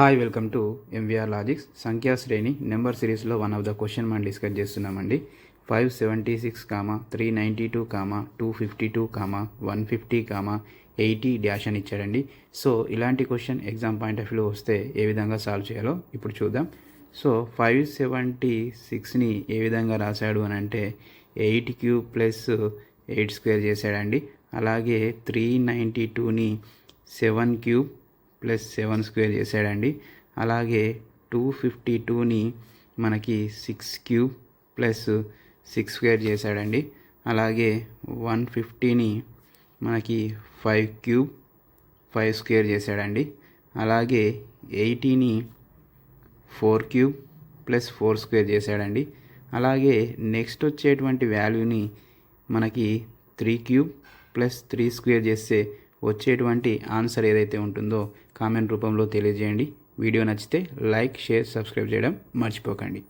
Hi welcome to MVR logics సంఖ్యా శ్రేణి number సిరీస్లో వన్ ఆఫ్ ద క్వశ్చన్ మనం డిస్కస్ చేస్తున్నామండి. Five seventy six comma three ninety two comma two fifty two comma one fifty comma eighty dash అని ఇచ్చాడండి. So ఇలాంటి question exam point of వ్యూలో వస్తే ఏ విధంగా సాల్వ్ చేయాలో ఇప్పుడు చూద్దాం. సో ఫైవ్ సెవెంటీ సిక్స్ని ఏ విధంగా రాశాడు అని అంటే eight cube plus eight square చేశాడండి. అలాగే త్రీ నైంటీ టూని seven cube plus seven square చేశాడండి. అలాగే టూ ఫిఫ్టీ టూని మనకి six cube plus six square చేశాడండి. అలాగే వన్ ఫిఫ్టీని మనకి ఫైవ్ క్యూబ్ ఫైవ్ స్క్వేర్ చేశాడండి. అలాగే ఎయిటీని four cube plus four square చేశాడండి. అలాగే నెక్స్ట్ వచ్చేటువంటి వాల్యూని మనకి three cube plus three square చేస్తే వచ్చేటువంటి ఆన్సర్ ఏదైతే ఉంటుందో కామెంట్ రూపంలో తెలియజేయండి. వీడియో నచ్చితే లైక్ షేర్ సబ్స్క్రైబ్ చేయడం మర్చిపోకండి.